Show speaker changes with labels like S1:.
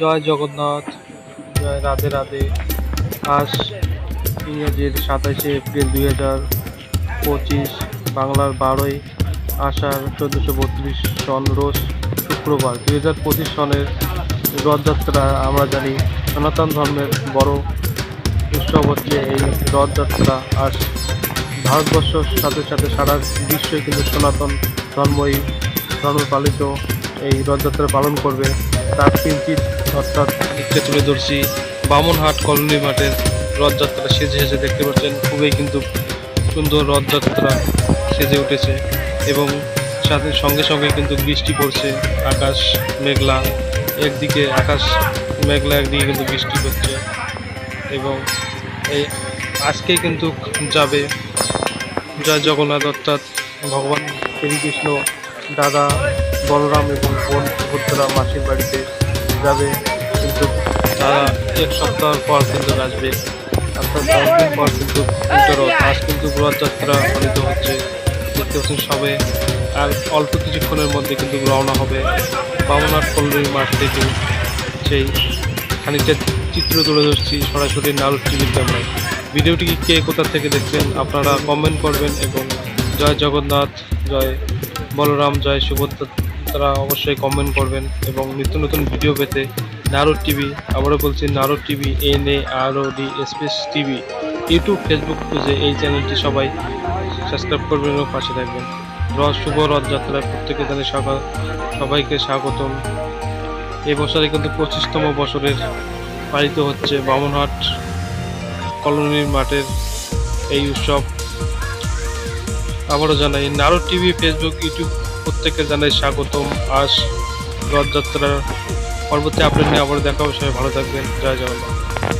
S1: জয় জগন্নাথ, জয় রাধে রাধে। আজ ইংরেজির সাতাশে এপ্রিল দুই হাজার পঁচিশ, বাংলার বারোই আষাঢ় চোদ্দোশো বত্রিশ সন রোজ শুক্রবার। দুই হাজার পঁচিশ সনের রথযাত্রা আমরা জানি সনাতন ধর্মের বড় উৎসব হচ্ছে এই রথযাত্রা। আজ ভারতবর্ষর সাথে সাথে সারা বিশ্বই কিন্তু সনাতন ধর্মই ধর্ম পালিত এই রথযাত্রা পালন করবে। তার কিঞ্চিত অর্থাৎ দিকটা তুলে ধরছি। বামনহাট কলোনি মাঠের রথযাত্রা সেজে সেজে দেখতে পাচ্ছেন। খুবই কিন্তু সুন্দর রথযাত্রা সেজে উঠেছে এবং সাথে সঙ্গে সঙ্গে কিন্তু বৃষ্টি পড়ছে। আকাশ মেঘলা, একদিকে আকাশ মেঘলা, একদিকে কিন্তু বৃষ্টি পড়ছে এবং এই আজকেই কিন্তু যাবে জয় জগন্নাথ অর্থাৎ ভগবান শ্রীকৃষ্ণ, দাদা বলরাম এবং বোন সুভদ্রা মাসির বাড়িতে। যাবে, কিন্তু তারা এক সপ্তাহ পর কিন্তু আসবে। দশ দিন পর কিন্তু রথ, আজ কিন্তু রথযাত্রা পালিত হচ্ছে। দেখতে পাচ্ছেন সবে, আর অল্প কিছুক্ষণের মধ্যে কিন্তু রওনা হবে বামনাথ কল্লোই মাঠ থেকে। সেই খানিকটা চিত্র তুলে ধরছি সরাসরি নারদ টিভির ক্যামেরায়। ভিডিওটি কে কোথা থেকে দেখছেন আপনারা কমেন্ট করবেন এবং জয় জগন্নাথ, জয় বলরাম, জয় সুভদ্রা তারা অবশ্যই কমেন্ট করবেন এবং নিত্য নতুন ভিডিও পেতে নারদ টিভি আবারও বলছি Narad TV N A R O D SPS TV YouTube Facebook খুঁজে এই চ্যানেলটি সবাই সাবস্ক্রাইব করবেন এবং পাশে থাকবেন। রথ, শুভ রথযাত্রায় প্রত্যেকে জানে সবাইকে স্বাগতম। এই বছরে কিন্তু পঁচিশতম বছরের পালিত হচ্ছে বামনহাট কলোনির মাঠের এই উৎসব। আবারও জানাই, নারদ টিভি ফেসবুক ইউটিউব প্রত্যেককে জানাই স্বাগতম। আস রথযাত্রার পরবর্তী আপডেট নিয়ে আবার দেখা হবে। সবাই ভালো থাকবেন। জয় জগন্নাথ।